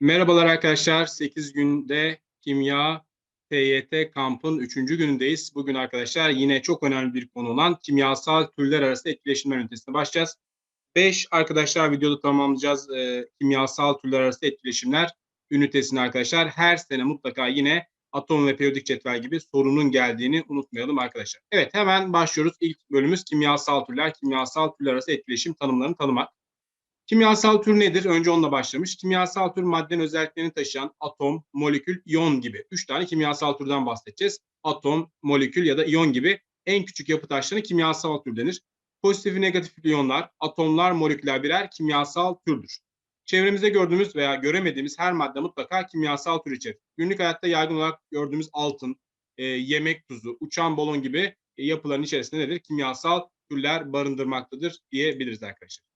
Merhabalar arkadaşlar. 8 günde kimya TYT kampın 3. günündeyiz. Bugün arkadaşlar yine çok önemli bir konu olan kimyasal türler arası etkileşimler ünitesine başlayacağız. 5 arkadaşlar videoda tamamlayacağız e, kimyasal türler arası etkileşimler ünitesini arkadaşlar. Her sene mutlaka yine atom ve periyodik cetvel gibi sorunun geldiğini unutmayalım arkadaşlar. Evet hemen başlıyoruz. İlk bölümümüz kimyasal türler, kimyasal türler arası etkileşim tanımlarını tanımak. Kimyasal tür nedir? Önce onunla başlamış. Kimyasal tür maddenin özelliklerini taşıyan atom, molekül, iyon gibi. Üç tane kimyasal türden bahsedeceğiz. Atom, molekül ya da iyon gibi en küçük yapı taşlarına kimyasal tür denir. Pozitif ve negatif iyonlar, atomlar, moleküller birer kimyasal türdür. Çevremizde gördüğümüz veya göremediğimiz her madde mutlaka kimyasal tür içerir. Günlük hayatta yaygın olarak gördüğümüz altın, e, yemek tuzu, uçan balon gibi e, yapıların içerisinde nedir? Kimyasal türler barındırmaktadır diyebiliriz arkadaşlar.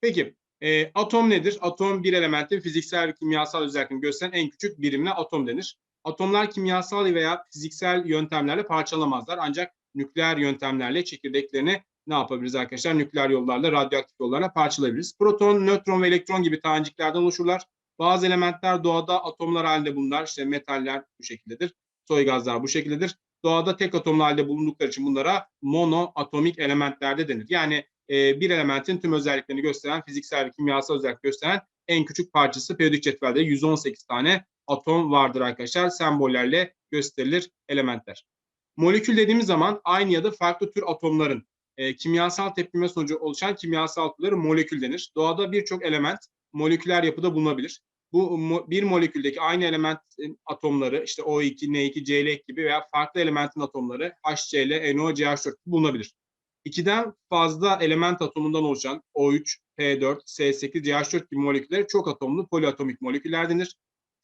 Peki e, atom nedir? Atom bir elementin fiziksel ve kimyasal özelliklerini gösteren en küçük birimine atom denir. Atomlar kimyasal veya fiziksel yöntemlerle parçalamazlar ancak nükleer yöntemlerle çekirdeklerini ne yapabiliriz arkadaşlar? Nükleer yollarla, radyoaktif yollarla parçalayabiliriz. Proton, nötron ve elektron gibi taneciklerden oluşurlar. Bazı elementler doğada atomlar halinde bulunurlar. İşte metaller bu şekildedir. Soy gazlar bu şekildedir. Doğada tek atomlu halde bulundukları için bunlara monoatomik elementler de denir. Yani e, bir elementin tüm özelliklerini gösteren, fiziksel ve kimyasal özellik gösteren en küçük parçası periyodik cetvelde 118 tane atom vardır arkadaşlar. Sembollerle gösterilir elementler. Molekül dediğimiz zaman aynı ya da farklı tür atomların e, kimyasal tepkime sonucu oluşan kimyasal türleri molekül denir. Doğada birçok element moleküler yapıda bulunabilir. Bu bir moleküldeki aynı elementin atomları işte O2, N2, Cl gibi veya farklı elementin atomları HCl, NO, CH4 bulunabilir. İkiden fazla element atomundan oluşan O3, P4, S8, CH4 gibi moleküller çok atomlu poliatomik moleküller denir.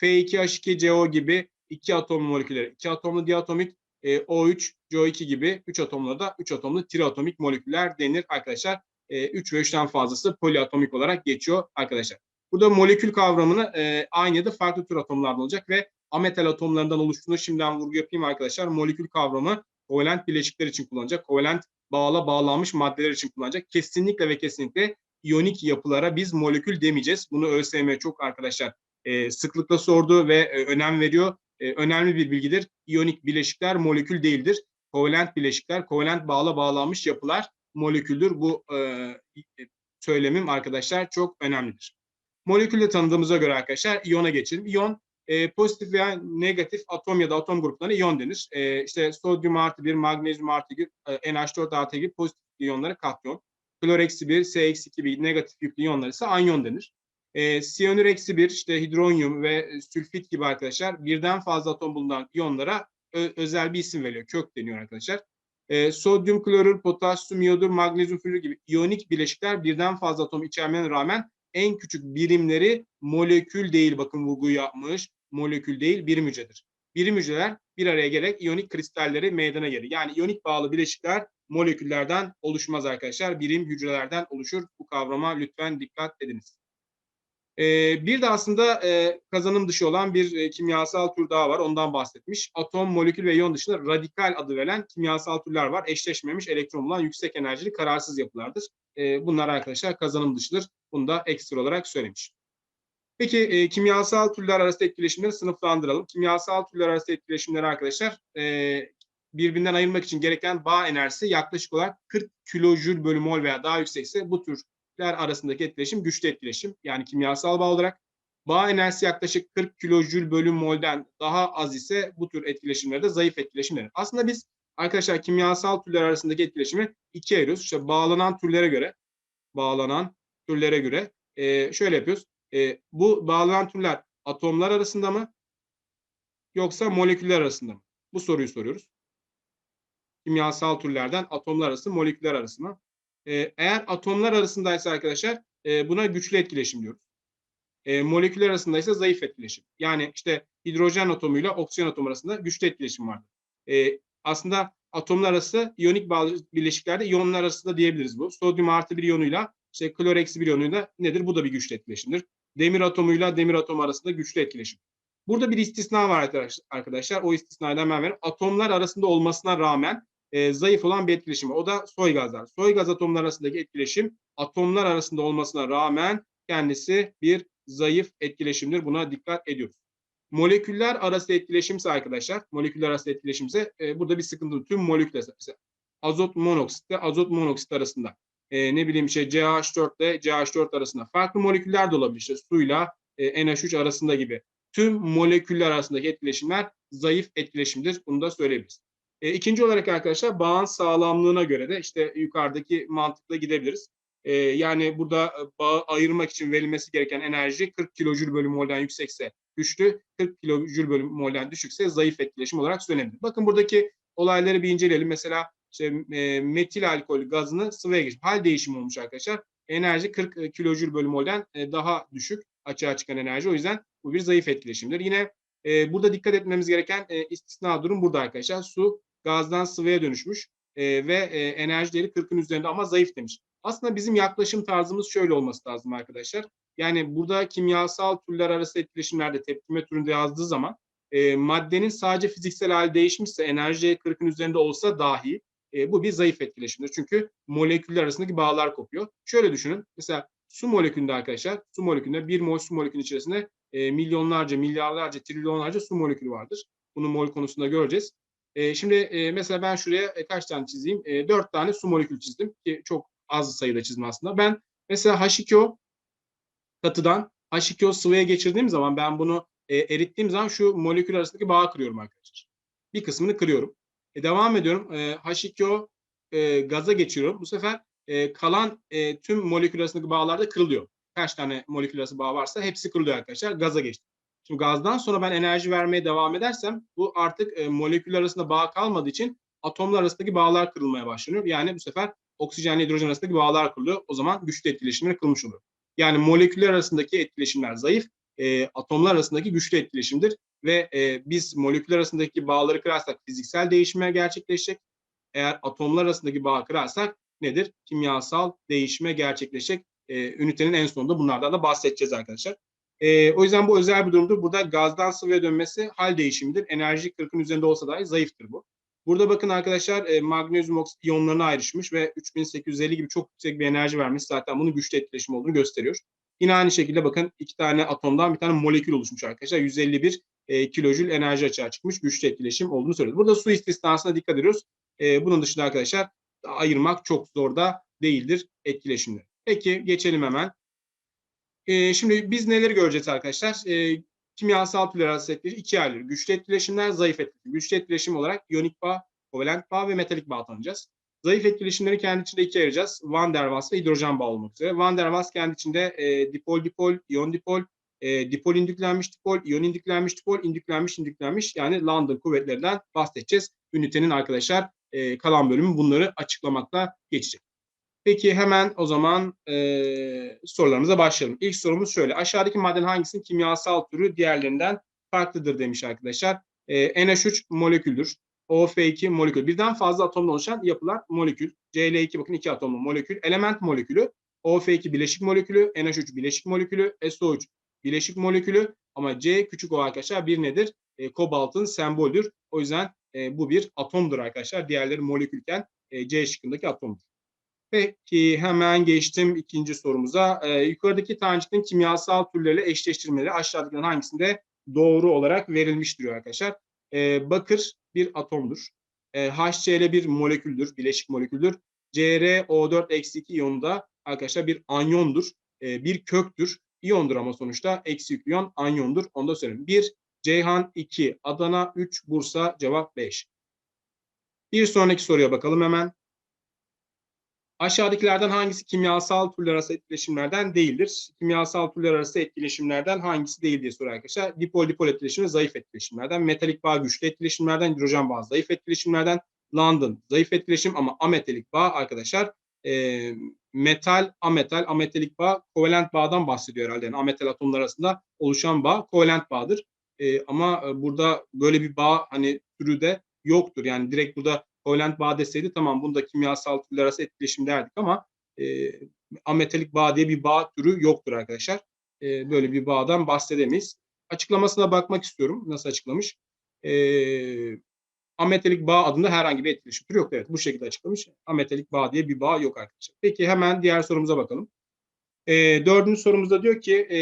F2H2CO gibi iki atomlu moleküller, iki atomlu diatomik, e, O3, CO2 gibi üç atomlu da üç atomlu triatomik moleküller denir arkadaşlar. E, 3 ve 3'ten fazlası poliatomik olarak geçiyor arkadaşlar. Burada molekül kavramını e, aynı da farklı tür atomlardan olacak ve ametal atomlarından oluştuğunu şimdiden vurgu yapayım arkadaşlar. Molekül kavramı kovalent bileşikler için kullanacak. Kovalent bağla bağlanmış maddeler için kullanacak. Kesinlikle ve kesinlikle iyonik yapılara biz molekül demeyeceğiz. Bunu ÖSYM çok arkadaşlar e, sıklıkla sordu ve e, önem veriyor. E, önemli bir bilgidir. İyonik bileşikler molekül değildir. Kovalent bileşikler, kovalent bağla bağlanmış yapılar moleküldür. Bu e, söylemim arkadaşlar çok önemlidir. Molekülle tanıdığımıza göre arkadaşlar iyona geçelim. İyon e, pozitif veya negatif atom ya da atom gruplarına iyon denir. E, işte sodyum artı 1, magnezyum artı 1, e, NH4 artı gibi pozitif iyonlara katyon. Klor eksi 1, S eksi 2 gibi negatif yüklü iyonlar ise anyon denir. E, siyanür eksi 1, işte hidronyum ve sülfit gibi arkadaşlar birden fazla atom bulunan iyonlara özel bir isim veriliyor. Kök deniyor arkadaşlar. E, sodyum klorür, potasyum, iyodür, magnezyum florür gibi iyonik bileşikler birden fazla atom içermene rağmen en küçük birimleri molekül değil bakın vurgu yapmış. Molekül değil birim hücredir. Birim hücreler bir araya gelerek iyonik kristalleri meydana gelir. Yani iyonik bağlı bileşikler moleküllerden oluşmaz arkadaşlar. Birim hücrelerden oluşur. Bu kavrama lütfen dikkat ediniz. Ee, bir de aslında e, kazanım dışı olan bir e, kimyasal tür daha var. Ondan bahsetmiş. Atom, molekül ve iyon dışında radikal adı verilen kimyasal türler var. Eşleşmemiş elektron bulan yüksek enerjili kararsız yapılardır. E, bunlar arkadaşlar kazanım dışıdır. Bunu da ekstra olarak söylemiş. Peki e, kimyasal türler arası etkileşimleri sınıflandıralım. Kimyasal türler arası etkileşimleri arkadaşlar e, birbirinden ayırmak için gereken bağ enerjisi yaklaşık olarak 40 kilojül bölü mol veya daha yüksekse bu türler arasındaki etkileşim güçlü etkileşim. Yani kimyasal bağ olarak bağ enerjisi yaklaşık 40 kilojül bölü molden daha az ise bu tür etkileşimlerde de zayıf etkileşimler. Aslında biz arkadaşlar kimyasal türler arasındaki etkileşimi ikiye ayırıyoruz. İşte bağlanan türlere göre bağlanan türlere göre e, şöyle yapıyoruz. E, bu bağlanan türler atomlar arasında mı yoksa moleküller arasında mı? Bu soruyu soruyoruz. Kimyasal türlerden atomlar arası, moleküller arası mı? E, eğer atomlar arasındaysa arkadaşlar e, buna güçlü etkileşim diyoruz. E, moleküller arasındaysa zayıf etkileşim. Yani işte hidrojen atomuyla oksijen atomu arasında güçlü etkileşim vardır. E, aslında atomlar arası iyonik bağlı bileşiklerde iyonlar arasında diyebiliriz bu. Sodyum artı bir iyonuyla işte klor eksi bir iyonuyla nedir? Bu da bir güçlü etkileşimdir. Demir atomuyla demir atom arasında güçlü etkileşim. Burada bir istisna var arkadaşlar. O istisnayı hemen verin. Atomlar arasında olmasına rağmen e, zayıf olan bir etkileşim. O da soy gazlar. Soy gaz atomlar arasındaki etkileşim atomlar arasında olmasına rağmen kendisi bir zayıf etkileşimdir. Buna dikkat ediyoruz. Moleküller arası etkileşimse arkadaşlar, moleküller arası etkileşimse e, burada bir sıkıntı. Tüm moleküller azot monoksitle azot monoksit arasında e, ne bileyim şey CH4 ile CH4 arasında farklı moleküller de olabilir. İşte suyla e, NH3 arasında gibi. Tüm moleküller arasındaki etkileşimler zayıf etkileşimdir. Bunu da söyleyebiliriz. E, ikinci olarak arkadaşlar bağın sağlamlığına göre de işte yukarıdaki mantıkla gidebiliriz. E, yani burada e, bağı ayırmak için verilmesi gereken enerji 40 kilojül bölü mol'den yüksekse güçlü, 40 kilojül bölü mol'den düşükse zayıf etkileşim olarak söylenebilir. Bakın buradaki olayları bir inceleyelim. Mesela işte, e, metil alkol gazını sıvıya geçmiş. Hal değişimi olmuş arkadaşlar. Enerji 40 kilojül bölü mol'den e, daha düşük açığa çıkan enerji. O yüzden bu bir zayıf etkileşimdir. Yine e, burada dikkat etmemiz gereken e, istisna durum burada arkadaşlar. Su gazdan sıvıya dönüşmüş e, ve e, enerji değeri 40'ın üzerinde ama zayıf demiş. Aslında bizim yaklaşım tarzımız şöyle olması lazım arkadaşlar. Yani burada kimyasal türler arası etkileşimlerde tepkime türünde yazdığı zaman e, maddenin sadece fiziksel hali değişmişse enerji 40'ın üzerinde olsa dahi e, bu bir zayıf etkileşimdir. Çünkü moleküller arasındaki bağlar kopuyor. Şöyle düşünün. Mesela su molekülünde arkadaşlar, su molekülünde bir mol su molekülünün içerisinde e, milyonlarca, milyarlarca, trilyonlarca su molekülü vardır. Bunu mol konusunda göreceğiz. E, şimdi e, mesela ben şuraya e, kaç tane çizeyim? E, 4 tane su molekülü çizdim ki çok az sayıda çizdim aslında. Ben mesela H2O katıdan H2O sıvıya geçirdiğim zaman ben bunu e, erittiğim zaman şu molekül arasındaki bağı kırıyorum arkadaşlar. Bir kısmını kırıyorum. E, devam ediyorum. E, H2O e, gaza geçiriyorum. Bu sefer e, kalan e, tüm molekül arasındaki bağlar da kırılıyor. Kaç tane molekül arası bağ varsa hepsi kırılıyor arkadaşlar. Gaza geçti. Şimdi gazdan sonra ben enerji vermeye devam edersem bu artık e, moleküller arasında bağ kalmadığı için atomlar arasındaki bağlar kırılmaya başlanıyor. Yani bu sefer oksijenle hidrojen arasındaki bağlar kırılıyor. O zaman güçlü etkileşimler kırılmış oluyor. Yani moleküller arasındaki etkileşimler zayıf, e, atomlar arasındaki güçlü etkileşimdir. Ve e, biz moleküller arasındaki bağları kırarsak fiziksel değişime gerçekleşecek. Eğer atomlar arasındaki bağı kırarsak nedir? Kimyasal değişime gerçekleşecek. E, ünitenin en sonunda bunlardan da bahsedeceğiz arkadaşlar. E, o yüzden bu özel bir durumdur. Burada gazdan sıvıya dönmesi hal değişimidir. Enerji 40'ın üzerinde olsa dahi zayıftır bu. Burada bakın arkadaşlar e, magnezyum oksit iyonlarına ayrışmış ve 3850 gibi çok yüksek bir enerji vermiş. Zaten bunun güçlü etkileşim olduğunu gösteriyor. Yine aynı şekilde bakın iki tane atomdan bir tane molekül oluşmuş arkadaşlar. 151 e, kilojül enerji açığa çıkmış. Güçlü etkileşim olduğunu söylüyoruz. Burada su istisnasına dikkat ediyoruz. E, bunun dışında arkadaşlar ayırmak çok zor da değildir etkileşimleri. Peki geçelim hemen. E, şimdi biz neleri göreceğiz arkadaşlar? E, kimyasal arası etkileşim ikiye ayrılır. Güçlü etkileşimler, zayıf etkileşim. Güçlü etkileşim olarak iyonik bağ, kovalent bağ ve metalik bağ tanıyacağız. Zayıf etkileşimleri kendi içinde ikiye ayıracağız. Van der Waals ve hidrojen bağ olmak üzere. Van der Waals kendi içinde e, dipol dipol, iyon dipol, e, dipol indüklenmiş dipol, iyon indüklenmiş dipol, indüklenmiş indüklenmiş yani London kuvvetlerinden bahsedeceğiz. Ünitenin arkadaşlar e, kalan bölümü bunları açıklamakla geçecek. Peki hemen o zaman e, sorularımıza başlayalım. İlk sorumuz şöyle. Aşağıdaki maddenin hangisinin kimyasal türü diğerlerinden farklıdır demiş arkadaşlar. E, NH3 moleküldür. OF2 molekül. Birden fazla atomdan oluşan yapılar molekül. Cl2 bakın iki atomlu molekül. Element molekülü. OF2 bileşik molekülü. NH3 bileşik molekülü. SO3 bileşik molekülü. Ama C küçük o arkadaşlar bir nedir? E, kobaltın semboldür. O yüzden e, bu bir atomdur arkadaşlar. Diğerleri molekülken e, C şıkkındaki atomdur. Peki hemen geçtim ikinci sorumuza. Ee, yukarıdaki taneciklerin kimyasal türleriyle eşleştirmeleri aşağıdakilerin hangisinde doğru olarak verilmiş diyor arkadaşlar. Ee, bakır bir atomdur. Ee, HCl bir moleküldür, bileşik moleküldür. CrO4-2 iyonu da arkadaşlar bir anyondur, ee, bir köktür. İyondur ama sonuçta eksi yüklü iyon anyondur. Onu da söyleyeyim. 1, Ceyhan 2, Adana 3, Bursa cevap 5. Bir sonraki soruya bakalım hemen. Aşağıdakilerden hangisi kimyasal türler arası etkileşimlerden değildir? Kimyasal türler arası etkileşimlerden hangisi değil diye soruyor arkadaşlar. Dipol dipol etkileşimi zayıf etkileşimlerden, metalik bağ güçlü etkileşimlerden, hidrojen bağ zayıf etkileşimlerden, London zayıf etkileşim ama ametalik bağ arkadaşlar e, metal, ametal, ametalik bağ kovalent bağdan bahsediyor herhalde. Yani ametal atomlar arasında oluşan bağ kovalent bağdır. E, ama burada böyle bir bağ hani türü de yoktur. Yani direkt burada kovalent bağ deseydi tamam bunda kimyasal türler arası etkileşim derdik ama e, ametalik bağ diye bir bağ türü yoktur arkadaşlar. E, böyle bir bağdan bahsedemeyiz. Açıklamasına bakmak istiyorum. Nasıl açıklamış? E, ametalik bağ adında herhangi bir etkileşim türü yok. Evet bu şekilde açıklamış. Ametalik bağ diye bir bağ yok arkadaşlar. Peki hemen diğer sorumuza bakalım. E, dördüncü sorumuzda diyor ki e,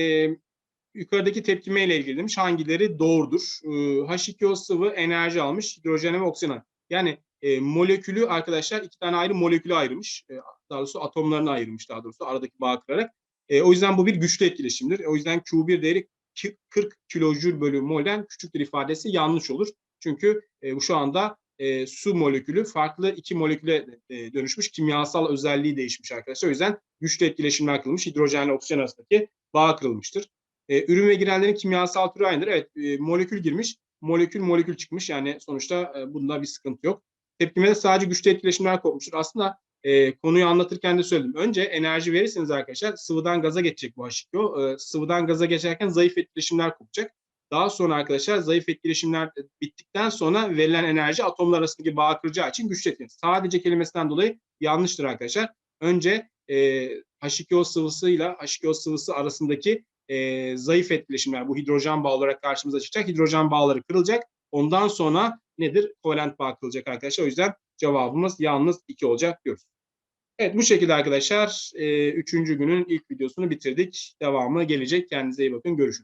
yukarıdaki tepkime ile ilgili demiş. Hangileri doğrudur? Ee, H2O sıvı enerji almış. Hidrojene ve oksijene. Yani e, molekülü arkadaşlar iki tane ayrı molekülü ayırmış. E, daha doğrusu atomlarını ayırmış daha doğrusu aradaki bağ kırarak. E, o yüzden bu bir güçlü etkileşimdir. O yüzden Q1 değeri ki- 40 kilojül bölü molden küçüktür ifadesi yanlış olur. Çünkü e, bu şu anda e, su molekülü farklı iki moleküle e, dönüşmüş. Kimyasal özelliği değişmiş arkadaşlar. O yüzden güçlü etkileşimler kırılmış. Hidrojenle oksijen arasındaki bağ kırılmıştır. E, ürün ve girenlerin kimyasal türü aynıdır. Evet e, molekül girmiş. Molekül molekül çıkmış. Yani sonuçta e, bunda bir sıkıntı yok. Tepkimede sadece güçlü etkileşimler kopmuştur. Aslında e, konuyu anlatırken de söyledim. Önce enerji verirseniz arkadaşlar sıvıdan gaza geçecek bu H2O. E, sıvıdan gaza geçerken zayıf etkileşimler kopacak. Daha sonra arkadaşlar zayıf etkileşimler bittikten sonra verilen enerji atomlar arasındaki bağ kıracağı için güçlü etkileşim. Sadece kelimesinden dolayı yanlıştır arkadaşlar. Önce e, H2O sıvısıyla H2O sıvısı arasındaki e, zayıf etkileşimler bu hidrojen bağ olarak karşımıza çıkacak. Hidrojen bağları kırılacak. Ondan sonra nedir? Kovalent bağ kırılacak arkadaşlar. O yüzden cevabımız yalnız 2 olacak diyoruz. Evet bu şekilde arkadaşlar e, üçüncü günün ilk videosunu bitirdik. Devamı gelecek. Kendinize iyi bakın. Görüşürüz.